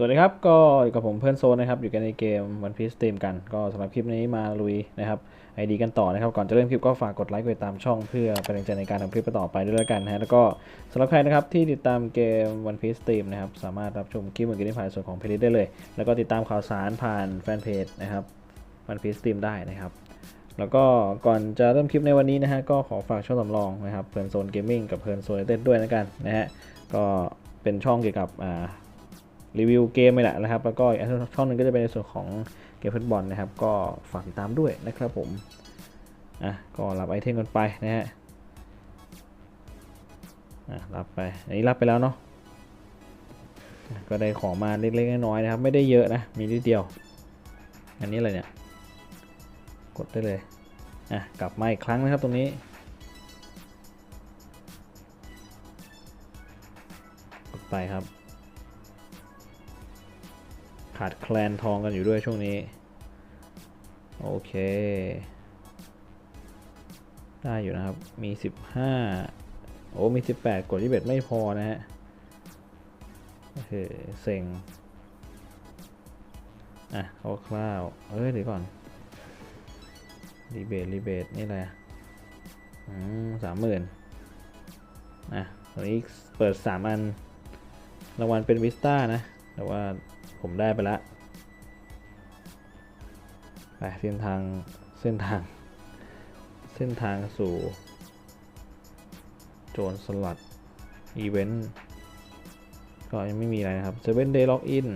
สวัสดีครับ ก็อยู่กับผมเพื่อนโซนนะครับ อยู่กันในเกม One Piece Steam กัน ก็สำหรับคลิปนี้มาลุยนะครับไอดีกันต่อนะครับ ก่อนจะเริ่มคลิปก็ฝากกดไลค์กดติดตามช่องเพื่อเป็นแรงใจในการทำคลิปต่อไปด้วยแล้วกันนะฮะแล้วก็สำหรับใครนะครับที่ติดตามเกม One Piece Steam นะครับ สามารถรับชมคลิปเหมือนกันได้ผ่านส่วนของเพลย์ได้เลย แล้วก็ติดตามข่าวสารผ่านแฟนเพจนะครับ One Piece Steam ได้นะครับแล้วก็ก่อนจะเริ่มคลิปในวันนี้นะฮะก็ขอฝากช่องสำรองนะครับเพลินโซนเกมมิ่งกับเพลินโซนเต้นด้วยนะกันนะฮะก็เป็นช่องเกี่ยวกับอ่า รีวิวเกมไปแหละนะครับ แล้วก็อีกช่องหนึงก็จะเป็นในส่วนของเกมฟุตบอลนะครับ ก็ฝากติดตามด้วยนะครับผมอะก็รับไอเทมกันไปนะฮะอะรับไปอันนี้รับไปแล้วเนาะอะก็ได้ของมาเล็กๆน้อยๆนะครับ ไม่ได้เยอะนะ มีนิดเดียว อันนี้อะไรเนี่ย กดได้เลย อะ กลับมาอีกครั้งนะครับตรงนี้ กดไปครับ ขาดแคลนทองกันอยู่ด้วยช่วงนี้ โอเค ได้อยู่นะครับ มี 15 โอ้ มี 18 กด21ไม่พอนะฮะโอเคเซ็ง อะคร่าวๆเอ้ยเดี๋ยวก่อนรีเบทรีเบทนี่แหละอืมสามหมื่นอะตอนนี้เปิดสามอัน รางวัลเป็นวิสต้านะ แต่ว่า ผมได้ไปละไปเส้นทางเส้นทาง เส้นทางสู่ โจรสลัด อีเวนต์ ก็ยังไม่มีอะไรนะครับ7 day login น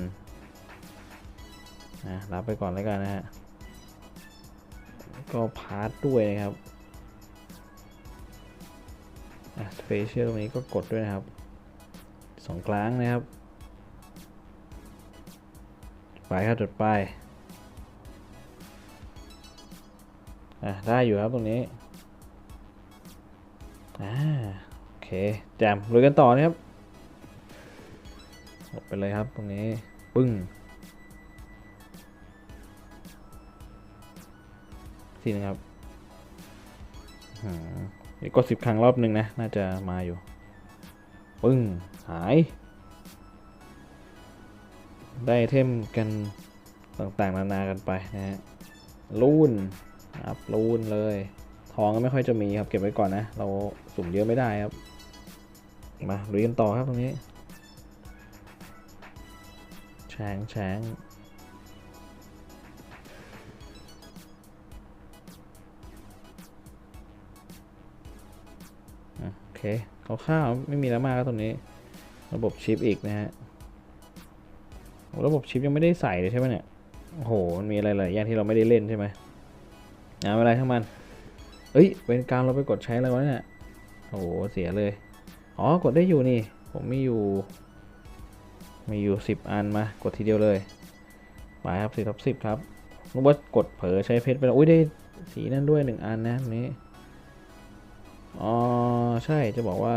นะรับไปก่อนแล้วกันนะฮะ ก็พาร์ทด้วยนะครับสเปเชียลตรงนี้ก็กดด้วยนะครับสองครั้งนะครับ ไปครับจดไปอะได้อยู่ครับตรงนี้อ่าโอเคแจมลุยกันต่อนะครับหมดไปเลยครับตรงนี้ปึ้งทีนะครับอืมเดี๋ยวกดสิบครั้งรอบหนึ่งนะ น่าจะมาอยู่ ปึ้ง หาย ได้ไอเทมกันต่างๆนานากันไปนะฮะลูนอัพลูนเลย ทองก็ไม่ค่อยจะมีครับเก็บไว้ก่อนนะ เราสุ่มเยอะไม่ได้ครับ มาลุยกันต่อครับตรงนี้แฉงแฉงโอเคคร่าวๆไม่มีแล้วมากครับตรงนี้ ระบบชิปอีกนะฮะ ระบบชิปยังไม่ได้ใส่เลยใช่ไหมเนี่ย โอ้โห มันมีอะไรหลายอย่างที่เราไม่ได้เล่นใช่ไหมเอาอะไรทั้งมันเอ้ยเป็นการเราไปกดใช้อะไรวะเนี่ย โอ้โห เสียเลย อ๋อ กดได้อยู่นี่ ผมมีอยู่ มีอยู่สิบอันมา กดทีเดียวเลยไปครับสิบทับสิบครับนึกว่ากดเผลอใช้เพชรไปแล้วอุ้ยได้สีนั่นด้วยหนึ่งอันนะนี้ อ๋อ ใช่ จะบอกว่า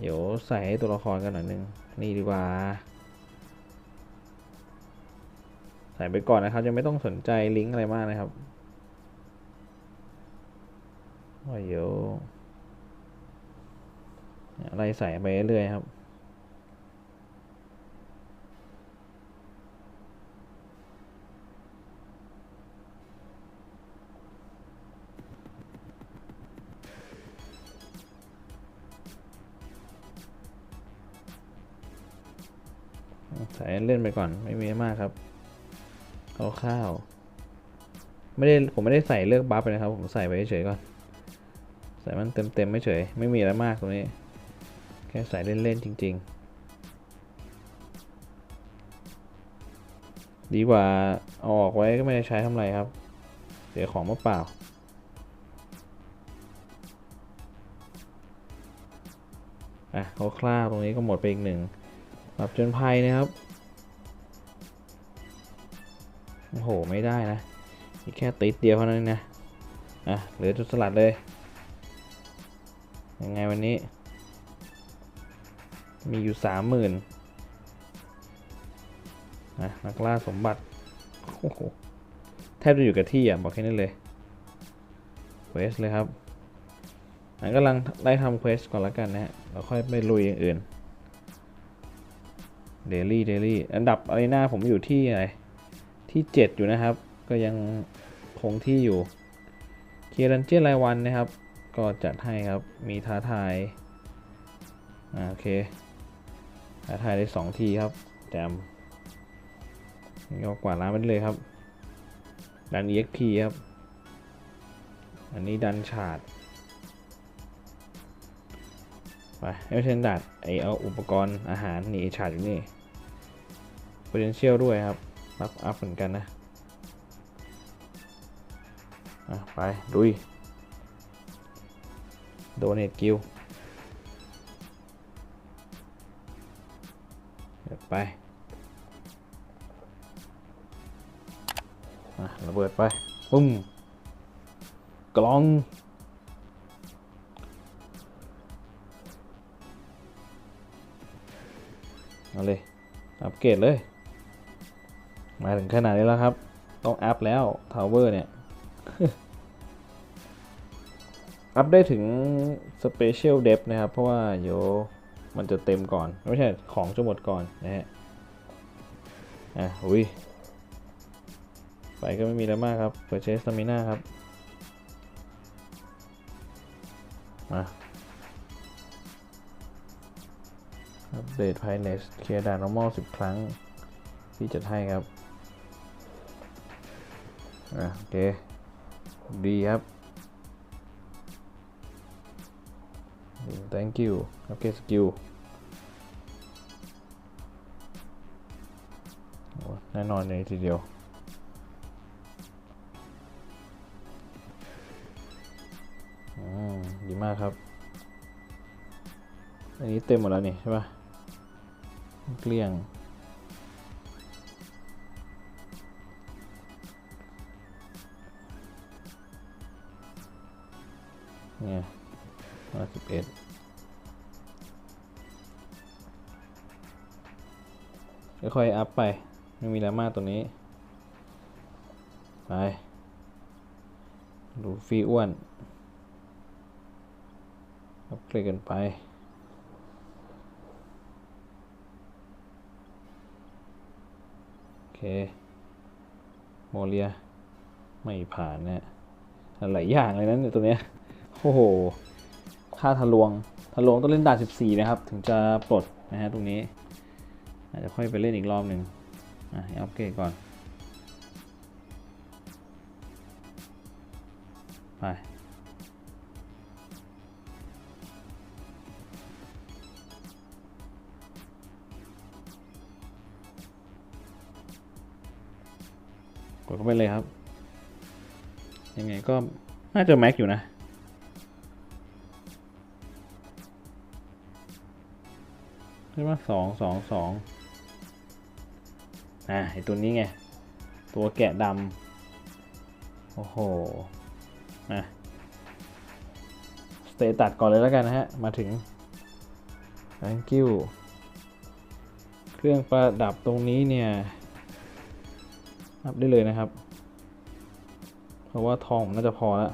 เดี๋ยวใส่ตัวละครกันหน่อยนึง นี่ดีกว่า ใส่ไปก่อนนะครับยังไม่ต้องสนใจลิงก์อะไรมากนะครับว่าเดี๋ยอะไรใส่ไปเรื่อยครับ ใส่เล่นไปก่อนไม่มีมากครับ คร่าว ไม่ได้ผมไม่ได้ใส่เลือกบัฟไปนะครับ ผมใส่ไปเฉยๆก่อน ใส่มันเต็มๆไม่เฉย ไม่มีอะไรมากตรงนี้ แค่ใส่เล่นๆจริง ๆ ดีกว่าเอาออกไว้ก็ไม่ได้ใช้ทำไรครับ เสียของมาเปล่าอะคร่าวๆตรงนี้ก็หมดไปอีกหนึ่งปรับจนภัยนะครับ โอ้โห ไม่ได้นะอีแค่ติดเดียวเท่านั้นนะ อะ เหลือจุดสลัดเลย ยังไงวันนี้ มีอยู่สามหมื่นนะนักล่าสมบัติ โอ้โห แทบจะอยู่กับที่อะ บอกแค่นี้เลยเควสเลยครับอันกำลังไล่ทำเควสก่อนล้วกันนะฮะเราค่อยไปลุยอย่างอื่นเดลี่เดลี่อันดับอารีนาผมอยู่ที่อะไร ที่ 7 อยู่นะครับ ก็ยังคงที่อยู่เคียรันเจียรายวันนะครับ ก็จัดให้ครับมีท้าทายอ่าโอเคท้าทายได้ 2 ทีครับแจมนี่ก็กวาดล้างไปเลยครับ ดัน EXP ครับ อันนี้ดันฉาดไปไม่ใช่ดัดไอเอาอุปกรณ์อาหารนี่ฉาดอยู่นี่ potential ด้วยครับ รับอัพเหมือนกันนะไปดุยโดเนตกิลไป ระเบิดไป ปุ้ม กลอง เอาเลย อัปเกรดเลย มาถึงขนาดนี้แล้วครับ ต้องอัพแล้วทาวเวอร์เนี่ย อัพได้ถึง Special Depth นะครับ เพราะว่าเดี๋ยวมันจะเต็มก่อน ไม่ใช่ของจะหมดก่อนนะฮะ อะอุ้ยไปก็ไม่มีอะไรมากครับ Purchase Stamina ครับ มาอัปเดตภายในเคลียร์ด่าน normal 10 ครั้ง ที่จะให้ครับ อะโอเคดีครับ thank you โอเคสกิลแน่นอนเลยทีเดียวอืมดีมากครับ อันนี้เต็มหมดแล้วนี่ใช่ปะเกลี้ยง เนี่ยมาสิบเอ็ดค่อยๆอัพไป ไม่มีแล้วมากตัวนี้ ไป ดูฟีอ้วน อัพเกรดกันไป โอเค โมเลีย ไม่ผ่านนี่ยหลายอย่างเลยนะเนี่ยตัวเนี้ย โอ้โห ค่าทะลวง ทะลวงต้องเล่นด่าน14 นะครับ ถึงจะปลดนะฮะตรงนี้ อาจจะค่อยไปเล่นอีกรอบหนึ่งอะอัปเกรดก่อน ไป กดเข้าไปเลยครับ ยังไงก็น่าจะแม็กอยู่นะ ช่ไหมสองสองสองอะไอตัวนี้ไง ตัวแกะดำโอ้โหอะสเตตัดก่อนเลยแล้วกันนะฮะ มาถึง thank you เครื่องประดับตรงนี้เนี่ยอัพได้เลยนะครับ เพราะว่าทองน่าจะพอแล้ว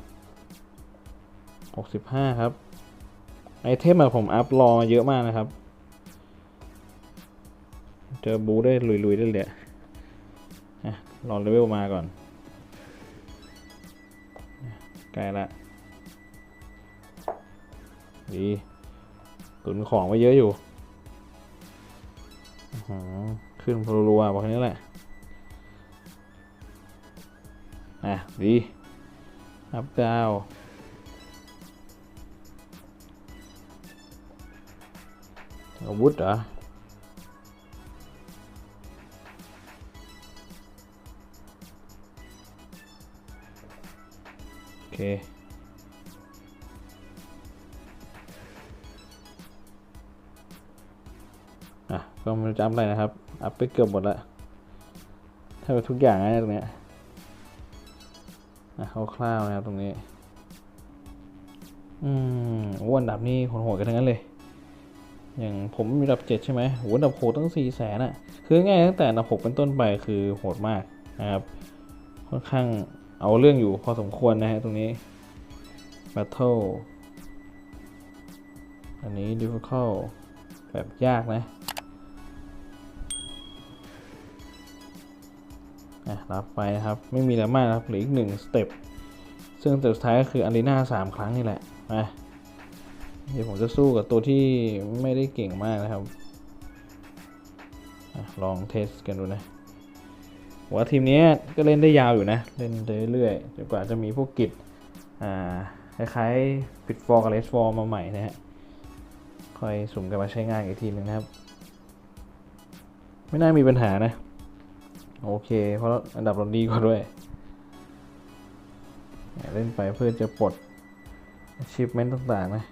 65ครับ ไอเทมอะผมอัพรอมาเยอะมากนะครับ เจอบูได้ลุยๆได้เลยอะรอเลเวลมาก่อนใกล้ละดีตุนของไว้เยอะอยู่อ๋อขึ้นรัวๆบอกแค่นี้แหละอะดีอัพดาวอาวุธเหรอ เค อะ ก็ไมันจะอัพอะไรนะครับ อัพไปเกือบหมดแล้วถ้าเป็นทุกอย่างนะตรงเนี้ยนะคร่าวๆนะครับตรงนี้ อืมโอ้อันดับนี้โหดๆกันทั้งนั้นเลย อย่างผมมีอันดับเจ็ดใช่ไหมโหอันดับโหกตั้งสี่แสนอะคือง่ายตั้งแต่อันดับหกเป็นต้นไปคือโหดมากนะครับ ค่อนข้าง เอาเรื่องอยู่พอสมควรนะฮะตรงนี้ Battle อันนี้ Difficult แบบยากนะนะรับไปครับ ไม่มีอะไรมากครับเหลืออีกหนึ่งสเต็ปซึ่งสเต็ปสุดท้ายก็คืออารีนาสามครั้งนี่แหละนะเดี๋ยวผมจะสู้กับตัวที่ไม่ได้เก่งมากนะครับ ลองเทสกันดูนะ ว่าทีมนี้ก็เล่นได้ยาวอยู่นะ เล่นเรื่อยๆจนกว่าจะมีพวกกิจอ่าคล้ายๆปิดฟอร์กับเลสฟอร์มาใหม่นะฮะค่อยสุ่มกันมาใช้งานอีกทีหนึงนะครับ ไม่น่ามีปัญหานะ โอเค เพราะอันดับเราดีกว่าด้วย เล่นไปเพื่อจะปลด achievement ต่างๆนะ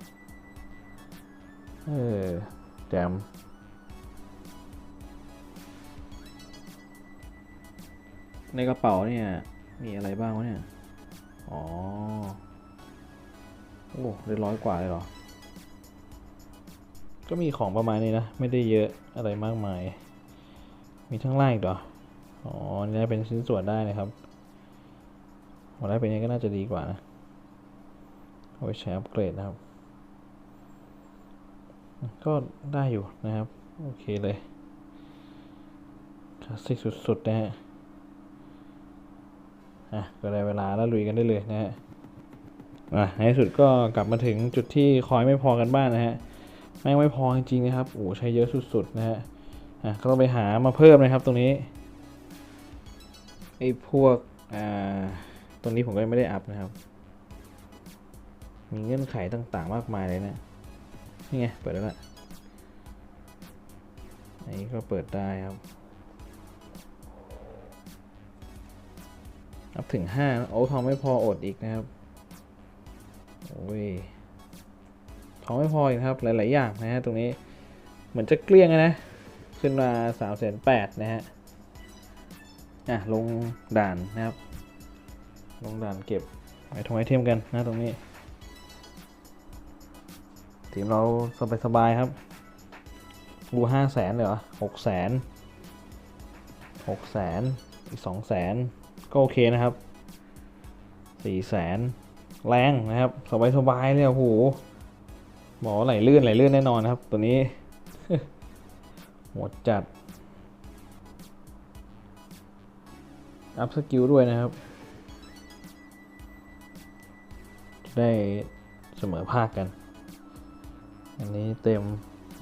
เออแจม ในกระเป๋าเนี่ย มีอะไรบ้างวะเนี่ย อ๋อ โอ้ได้ร้อยกว่าเลยเหรอ ก็มีของประมาณนี้นะ ไม่ได้เยอะอะไรมากมาย มีทั้งล่างอีกเหรอ อ๋อ นี่ได้เป็นชิ้นส่วนได้นะครับพอได้เป็นยังนี้ก็น่าจะดีกว่านะ เอาไปใช้อัปเกรดนะครับ ก็ได้อยู่นะครับ โอเคเลยคลาสสิกสุดๆนะฮะ อะก็ได้เวลาแล้วลุยกันได้เลยนะฮะอะในที่สุดก็กลับมาถึงจุดที่คอยไม่พอกันบ้างนะฮะแม่งไม่พอจริงๆนะครับโอ้ใช้เยอะสุดๆนะฮะอะก็ต้องไปหามาเพิ่มนะครับตรงนี้ไอ้พวกอ่าตรงนี้ผมก็ไม่ได้อัพนะครับ มีเงื่อนไขต่างๆมากมายเลยนะนี่ไงเปิดแล้วล่ะอันนี้ก็เปิดได้ครับ อัพถึงห้าโอ้ทองไม่พออดอีกนะครับโอ้ยทองไม่พออีกนะครับ หลาย ๆ อย่างนะฮะตรงนี้เหมือนจะเกลี้ยงนะ ขึ้นมาสามแสนแปดนะฮะอะลงด่านนะครับ ลงด่านเก็บไอทงไอเทมกันนะตรงนี้ทีมเราสบาย ๆ ครับรูห้าแสนเลยเหรอหกแสนหกแสนอีกสองแสน ก็โอเคนะครับสี่แสนแรงนะครับ สบายๆเลยโอ้โหบอกว่าไหลลื่นไหลลื่นแน่นอนครับ ตัวนี้หมดจัด อัพสกิลด้วยนะครับจะได้เสมอภาคกัน อันนี้เต็ม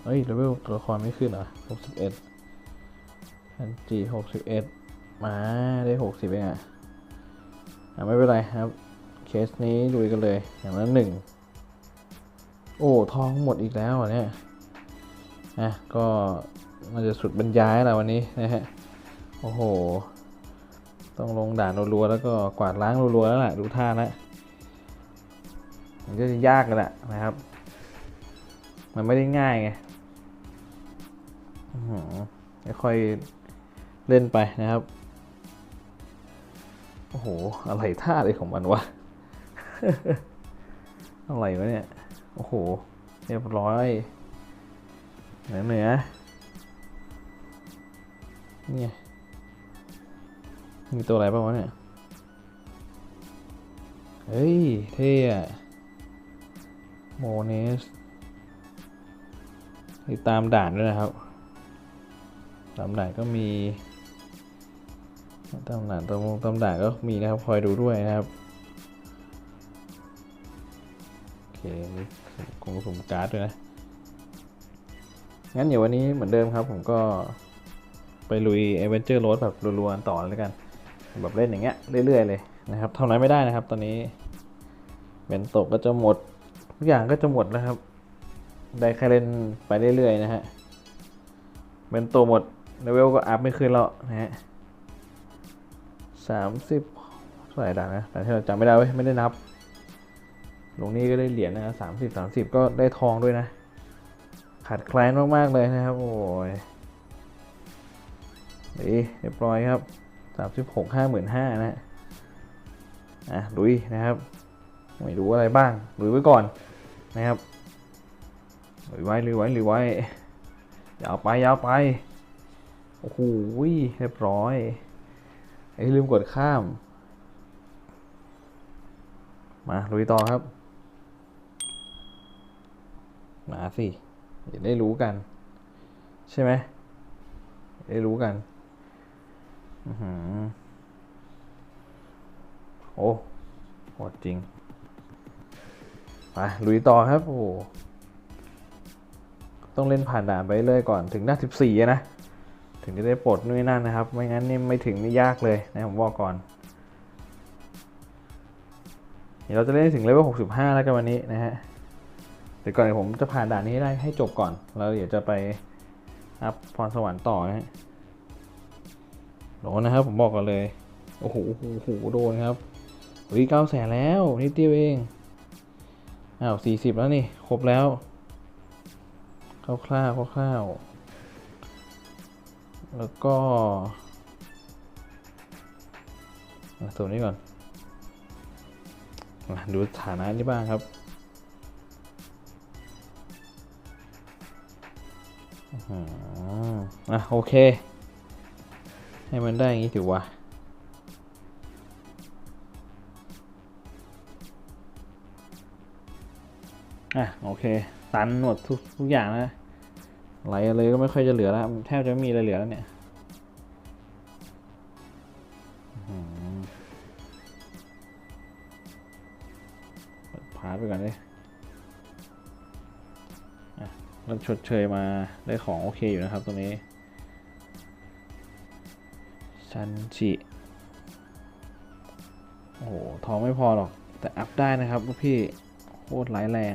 เอ้ยเลเวลตัวละครไม่ขึ้นเหรอหกสิบเอ็ดอันจีหกสิบเอ็ด มาได้หกสิบเองอะไม่เป็นไรครับ เคสนี้ลุยกันเลยอย่างละหนึ่งโอ้ทองหมดอีกแล้วเหรอเนี่ยอะก็มันจะสุดบรรยายแล้ววันนี้นะฮะโอ้โห ต้องลงด่านรัวๆแล้วก็กวาดล้างรัวๆแล้วแหละดูท่าแล้วมันก็จะยากกันแหละนะครับ มันไม่ได้ง่ายไงค่อยเล่นไปนะครับ โอ้โห อะไรท่าอะไรของมันวะ อะไรวะเนี่ย โอ้โห เรียบร้อยเหนือเหนือเนี่ยมีตัวอะไรบ้างวะเนี่ย เฮ้ย เท่อะโมเนสติดตามด่านด้วยนะครับ ตามด่านก็มี ตามด่านตามตามด่าก็มีนะครับ คอยดูด้วยนะครับ โอเคมีคงสมการ์ดด้วยนะ งั้นเดี๋ยววันนี้เหมือนเดิมครับ ผมก็ไปลุย a อเวนเจอร์โรดแบบรัวๆต่อแล้วกัน แบบเล่นอย่างเงี้ยเรื่อยๆเลยนะครับเท่านั้นไม่ได้นะครับ ตอนนี้เบนโตะก็จะหมดทุกอย่างก็จะหมดแล้วครับ ได้แค่เล่นไปเรื่อยๆนะฮะเบนโตะหมดเลเวลก็อัพไม่ขึ้นแล้วนะฮะ สามสิบเท่าไหร่ด่านนะแต่ที่เราจำไม่ได้เว้ยไม่ได้นับ ลงนี้ก็ได้เหรียญนะสามสิบสามสิบก็ได้ทองด้วยนะ ขาดแคลนมาก ๆ เลยนะครับ โอ้ยดีเรียบร้อยครับสามสิบหกห้าหมื่นห้านะอะลุยนะครับ ไม่รู้อะไรบ้างลุยไว้ก่อนนะครับลุยไว้ลุยไว้ลุยไว้ยาวไปยาวไป โอ้โหเรียบร้อย อ้ลืมกดข้าม มาลุยต่อครับ มาสิเดี๋ยวได้รู้กัน ใช่ไหมได้รู้กันอือหือโอ้โหดจริงไปลุยต่อครับโอ้โหต้องเล่นผ่านด่านไปเรื่อยก่อนถึงด่านสิบสี่นะ ถึงจะได้ปลดนู่นนั่นนะครับ ไม่งั้นนี่ไม่ถึงนี่ยากเลยนะผมบอกก่อนเดี๋ยวเราจะเล่นถึงเลเวลหกสิบห้าแล้วกันวันนี้นะฮะ แต่ก่อนผมจะผ่านด่านนี้ได้ให้จบก่อน แล้วเดี๋ยวจะไปอัพพรสวรรค์ต่อนะฮะโดนนะครับผมบอกก่อนเลย โอ้โหโอ้โหโอ้โดนครับวิเก้าแสนแล้วนิดเดียวเอง อ้าวสี่สิบแล้วนี่ ครบแล้ว คร่าวๆคร่าวๆ แล้วก็อะตัวนี้ก่อน ดูฐานะนี่บ้างครับอ๋ออะโอเค ให้มันได้อย่างนี้ถือว่าอะโอเค ตันหมดทุกทุกอย่างนะ ไหลอะไรก็ไม่ค่อยจะเหลือแล้วแทบจะไม่มีอะไรเหลือแล้วเนี่ยพาร์ไปก่อนเลยอะแล้วชดเชยมาได้ของโอเคอยู่นะครับตรงนี้ชันจิโอ้โหทองไม่พอหรอก แต่อัพได้นะครับพี่โคตรร้ายแรง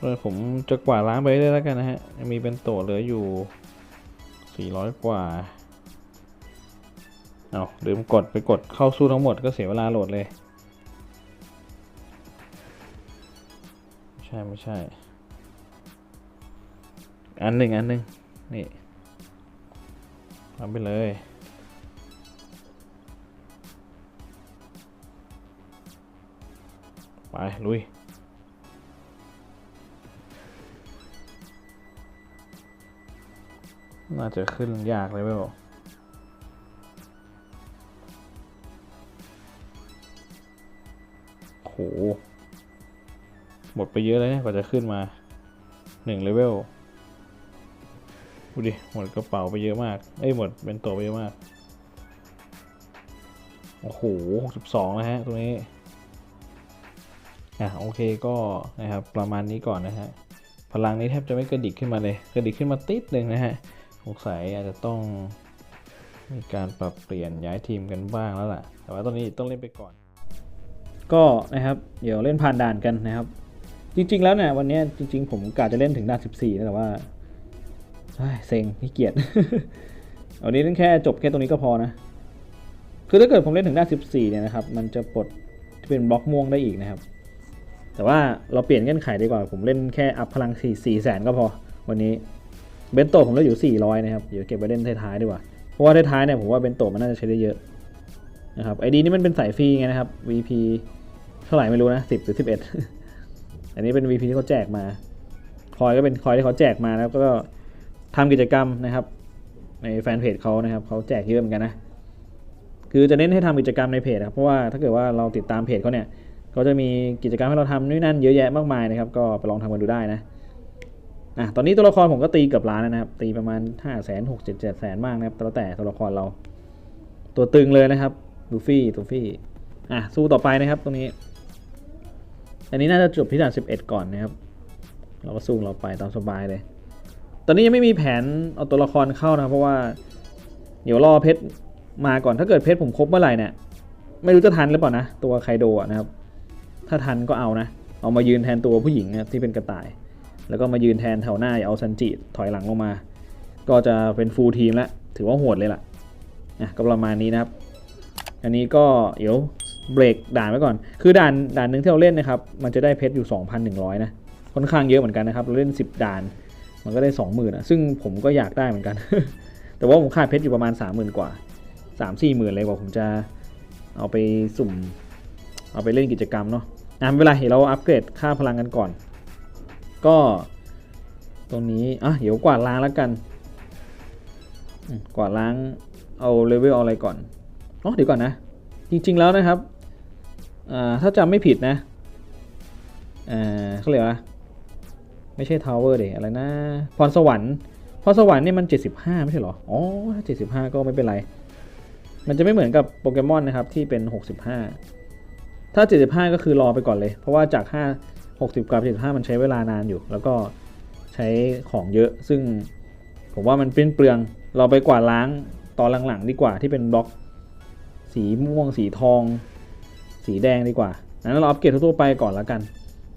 เลยผมจะกวาดล้างไปได้แล้วกันนะฮะยังมีเป็นโตเหลืออยู่ 400 กว่า เอาลืมกดไปกดเข้าสู้ทั้งหมดก็เสียเวลาโหลดเลย ใช่ไม่ใช่ อันหนึ่งอันหนึ่งนี่ทำไปเลยไป ลุย น่าจะขึ้นยากเลยเว้ยบอกโห หมดไปเยอะเลยเนี่ยกว่าจะขึ้นมาหนึ่งเลเวลดูดิ หมดกระเป๋าไปเยอะมาก เอ้ย หมดเป็นตัวไปเยอะมาก โอ้โหหกสิบสองนะฮะ ตรงนี้ อะ โอเคก็นะครับ ประมาณนี้ก่อนนะฮะ พลังนี้แทบจะไม่กระดิกขึ้นมาเลย กระดิกขึ้นมาติดหนึ่งนะฮะ สงสัยอาจจะต้องมีการปรับเปลี่ยนย้ายทีมกันบ้างแล้วล่ะ แต่ว่าตอนนี้ต้องเล่นไปก่อน ก็นะครับ เดี๋ยวเล่นผ่านด่านกันนะครับ จริง ๆ แล้วเนี่ยวันนี้จริง ๆ ผมกะจะเล่นถึงด่าน 14นะแต่ว่าเซ็งขี้เกียจวันนี้เล่นแค่จบแค่ตรงนี้ก็พอนะ คือถ้าเกิดผมเล่นถึงด่าน 14 เนี่ยนะครับ มันจะปลดที่เป็นบล็อกม่วงได้อีกนะครับ แต่ว่าเราเปลี่ยนเงื่อนไขดีกว่า ผมเล่นแค่อัพพลัง4 4แสนก็พอวันนี้ เบนโตผมเล่นอยู่ 400 นะครับ เดี๋ยวเก็บไว้เล่นท้ายๆดีกว่า เพราะว่าท้ายๆเนี่ยผมว่าเบนโตมันน่าจะใช้ได้เยอะนะครับไอดีนี่มันเป็นสายฟรีไงนะครับ VP เท่าไหร่ไม่รู้นะ 10 หรือ 11 อันนี้เป็น VP ที่เขาแจกมาคอยก็เป็นคอยที่เขาแจกมาแล้วก็ทำกิจกรรมนะครับ ในแฟนเพจเขานะครับเขาแจกเยอะเหมือนกันนะคือจะเน้นให้ทำกิจกรรมในเพจครับเพราะว่าถ้าเกิดว่าเราติดตามเพจเขาเนี่ยก็จะมีกิจกรรมให้เราทำนู่นนั่นเยอะแยะมากมายนะครับ ก็ไปลองทำกันดูได้นะ อะตอนนี้ตัวละครผมก็ตีเกือบล้านนะครับ ตีประมาณ5้าแสนหกเจ็ดเจ็ดแสนมากนะครับแล้วแต่ตัวละครเรา ตัวตึงเลยนะครับลูฟี่ลูฟี่อะสู้ต่อไปนะครับตรงนี้ อันนี้น่าจะจบที่ด่าน11ก่อนนะครับ เราก็สู้เราไปตามสบายเลย ตอนนี้ยังไม่มีแผนเอาตัวละครเข้านะเพราะว่าเดี๋ยวรอเพชรมาก่อนถ้าเกิดเพชรผมครบเมื่อไหร่เนี่ยไม่รู้จะทันหรือเปล่านะ ตัวไคโดะนะครับ ถ้าทันก็เอานะ เอามายืนแทนตัวผู้หญิงนะที่เป็นกระต่าย แล้วก็มายืนแทนแถวหน้าอย่าเอาซันจิถอยหลังลงมา ก็จะเป็นฟูลทีมแล้วถือว่าโหดเลยล่ะอะก็ประมาณนี้นะครับ อันนี้ก็เดี๋ยวเบรกด่านไว้ก่อน คือด่านด่านหนึ่งที่เราเล่นนะครับ มันจะได้เพชรอยู่ 2,100 นะ ค่อนข้างเยอะเหมือนกันนะครับ เราเล่น 10 ด่าน มันก็ได้ 20,000นะซึ่งผมก็อยากได้เหมือนกัน แต่ว่าผมขาดเพชรอยู่ประมาณ 30,000 กว่า 3-4หมื่นเลยกว่าผมจะเอาไปสุ่ม เอาไปเล่นกิจกรรมเนาะอะไม่เป็นไรเดี๋ยวเราอัปเกรดค่าพลังกันก่อน ก็ตรงนี้ อะ เดี๋ยวกวาดล้างแล้วกัน กวาดล้างเอาเลเวลอะไรก่อนอ๋อเดี๋ยวก่อนนะ จริง ๆแล้วนะครับอ่าถ้าจำไม่ผิดนะอ่าเขาเรียกว่าไม่ใช่ทาวเวอร์เดอะไรนะ พรสวรรค์ พรสวรรค์เนี่ยมัน 75 ไม่ใช่หรอ อ๋อถ้า75 ก็ไม่เป็นไร มันจะไม่เหมือนกับโปเกมอนนะครับที่เป็น 65 ถ้า 75 ก็คือรอไปก่อนเลย เพราะว่าจาก 5 60กับ75มันใช้เวลานานอยู่ แล้วก็ใช้ของเยอะ ซึ่งผมว่ามันเป็นเปลือง เราไปกวาดล้างตอนหลังๆ ดีกว่าที่เป็นบล็อก สีม่วง สีทอง สีแดงดีกว่านั้นเราอัปเกรดทั่วๆไปก่อนแล้วกัน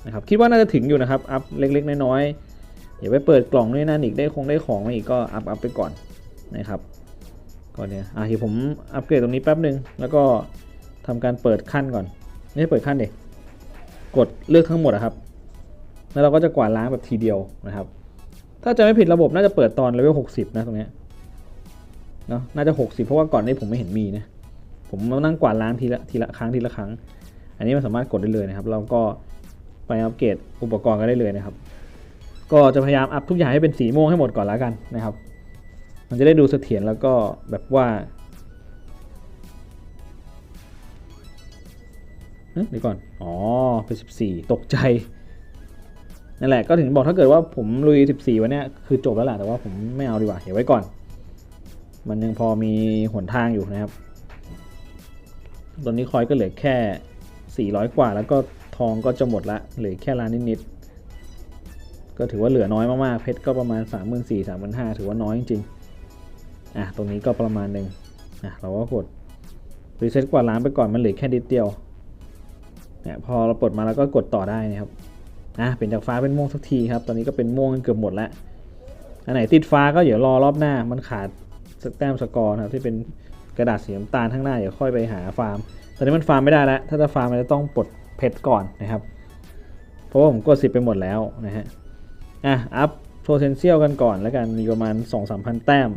นะครับคิดว่าน่าจะถึงอยู่นะครับอัพเล็กๆ น้อยๆเดี๋ยวไปเปิดกล่องด้วยนั่นอีกได้คงได้ของมาอีกก็อัพอัพไปก่อนนะครับก่อนเนี่ยอะเดี๋ยวผมอัปเกรดตรงนี้แป๊บหนึ่งแล้วก็ทำการเปิดขั้นก่อนไม่ใช่เปิดขั้นเด็ กดเลือกทั้งหมดอะครับ แล้วเราก็จะกวาดล้างแบบทีเดียวนะครับ ถ้าจะไม่ผิดระบบน่าจะเปิดตอนเลเวล60 นะตรงนี้เนาะน่าจะ 60 เพราะว่าก่อนนี้ผมไม่เห็นมีนะผมมานั่งกวาดล้างทีละทีละครั้งทีละครั้ง อันนี้มันสามารถกดได้เลยนะครับ เราก็ไปอัปเกรดอุปกรณ์กันได้เลยนะครับ ก็จะพยายามอัพทุกอย่างให้เป็นสีม่วงให้หมดก่อนแล้วกันนะครับ มันจะได้ดูเสถียรแล้วก็แบบว่า เดี๋ยวก่อน อ๋อ เป็น 14 ตกใจ นั่นแหละ ก็ถึงบอกถ้าเกิดว่าผมลุย 14 วันเนี้ยคือจบแล้วแหละ แต่ว่าผมไม่เอาดีกว่า เดี๋ยวไว้ก่อน มันยังพอมีหนทางอยู่นะครับ ตอนนี้คอยก็เหลือแค่ 400 กว่า แล้วก็ทองก็จะหมดละ เหลือแค่ล้านนิดๆ ก็ถือว่าเหลือน้อยมากๆ เพชรก็ประมาณ 3 4 0 0 0 3 5 0 0 ถือว่าน้อยจริงๆ อะ ตรงนี้ก็ประมาณหนึ่งอะ เราก็กดรีเซ็ตกว่าล้านไปก่อน มันเหลือแค่นิดเดียว เนี่ยพอเราปลดมาแล้วก็กดต่อได้นะครับอะเป็นจากฟ้าเป็นม่วงสักทีครับ ตอนนี้ก็เป็นม่วงเกือบหมดแล้วอันไหนติดฟ้าก็เดี๋ยวรอรอบหน้า มันขาดแต้มสกอร์นะครับที่เป็นกระดาษสีน้ำตาลข้างหน้าเดี๋ยวค่อยไปหาฟาร์ม ตอนนี้มันฟาร์มไม่ได้แล้ว ถ้าจะฟาร์มมันจะต้องปลดเพชรก่อนนะครับ เพราะว่าผมกดสิบไปหมดแล้วนะฮะ อะ อัพ potential กันก่อนแล้วกัน มีประมาณ 2-3พันแต้ม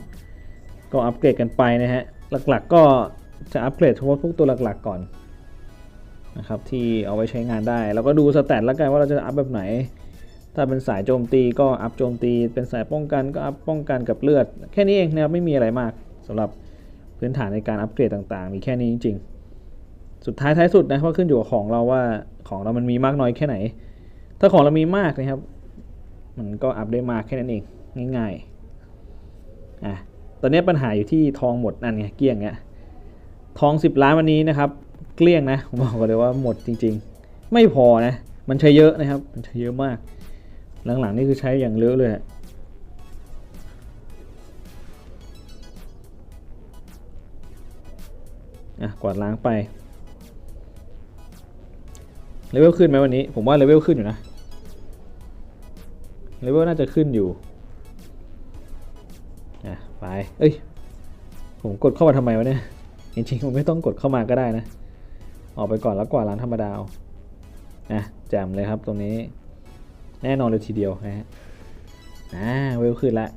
ก็อัปเกรดกันไปนะฮะ หลักๆก็จะอัปเกรดเฉพาะพวกตัวหลักๆก่อน นะครับที่เอาไว้ใช้งานได้ แล้วก็ดูสแตทแล้วกันว่าเราจะอัพแบบไหน ถ้าเป็นสายโจมตีก็อัพโจมตี เป็นสายป้องกันก็อัพป้องกันกับเลือด แค่นี้เองนะครับไม่มีอะไรมากสำหรับพื้นฐานในการอัปเกรดต่างๆ มีแค่นี้จริงๆ สุดท้ายท้ายสุดนะว่าะขึ้นอยู่กับของเราว่าของเรามันมีมากน้อยแค่ไหน ถ้าของเรามีมากนะครับ มันก็อัพได้มากแค่นั้นเองง่ายๆอะตอนนี้ปัญหาอยู่ที่ทองหมดนั่นไงเกลี้ยงเงี้ยทอง 10 ล้านวันนี้นะครับ เกลี้ยงนะผมบอกกันเลยว่าหมดจริง ๆ ไม่พอนะ มันใช้เยอะนะครับ มันใช้เยอะมาก หลังๆนี่คือใช้อย่างเยอะเลยอะอะกวาดล้างไปเลเวลขึ้นไหมวันนี้ ผมว่าเลเวลขึ้นอยู่นะเลเวลน่าจะขึ้นอยู่อะไปเอ้ยผมกดเข้ามาทำไมวะเนี่ยจริงๆผมไม่ต้องกดเข้ามาก็ได้นะ ออกไปก่อนแล้วกว่าดร้านธรรมดาเอาอะแจ่มเลยครับตรงนี้ แน่นอนเลยทีเดียวนะฮะอ่าเวลขึ้นละ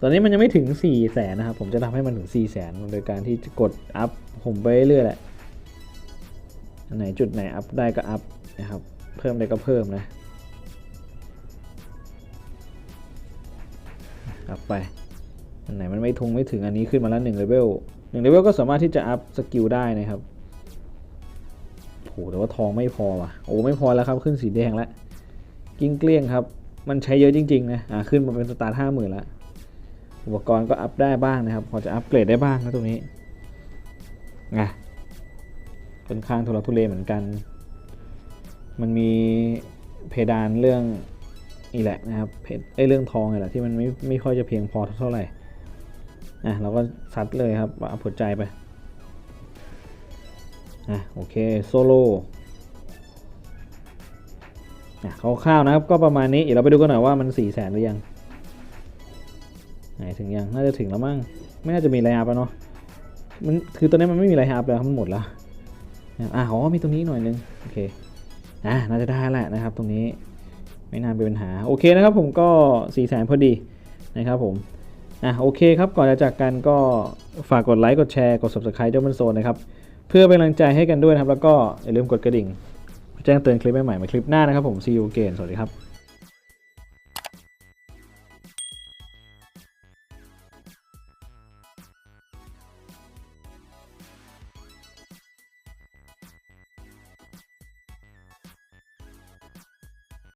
ตอนนี้มันยังไม่ถึง4ี่แสนนะครับ ผมจะทำให้มันถึง4ี่แสนโดยการที่จะกดอัพผมไปเรื่อยแหละอันไหนจุดไหนอัพได้ก็อัพนะครับ เพิ่มได้ก็เพิ่มนะอัพไปอันไหนมันไม่ทงไม่ถึงอันนี้ขึ้นมาแล้ว1เลเวล1เลเวลก็สามารถที่จะอัพสกิลได้นะครับ แต่ว่าทองไม่พอว่ะโอ้ไม่พอแล้วครับขึ้นสีแดงแล้วกิ้งเกลี้ยงครับ มันใช้เยอะจริงๆนะอ่าขึ้นมาเป็นสตาร์ห้าหมื่นล้วอุปกรณ์ก็อัพได้บ้างนะครับ พอจะอัพเกรดได้บ้างนะตรงนี้ไงค่อนข้างทุรทุเลเหมือนกัน มันมีเพดานเรื่องนี่แหละนะครับเพดไอเรื่องทองนี่แหละที่มันไม่ไม่ค่อยจะเพียงพอเท่าไหร่อะเราก็ซัดเลยครับเอัพหัวใจไป อะโอเคโซโล่อะคร่าวๆนะครับก็ประมาณนี้เดี๋ยวเราไปดูกันหน่อยว่ามัน4ี่แสนหรือยังไหนถึงยังน่าจะถึงแล้วมั้งไม่น่าจะมีไลน์อัพแล้วเนาะมันคือตอนนี้มันไม่มีไลน์อัพแล้วมันหมดแล้วอะอ๋อมีตรงนี้หน่อยนึงโอเคอะน่าจะได้แหละนะครับ ตรงนี้ไม่น่าเป็นปัญหาโอเคนะครับผมก็4ี่แสนพอดีนะครับผมอะโอเคครับก่อนจะจากกันก็ฝากกดไลค์กดแชร์กด subscribe เจ้ามันโซนนะครับ เพื่อเป็นกำลังใจให้กันด้วยนะครับ แล้วก็อย่าลืมกดกระดิ่ง แจ้งเตือนคลิปใหม่ๆมาคลิปหน้านะครับผม see you again สวัสดีครับ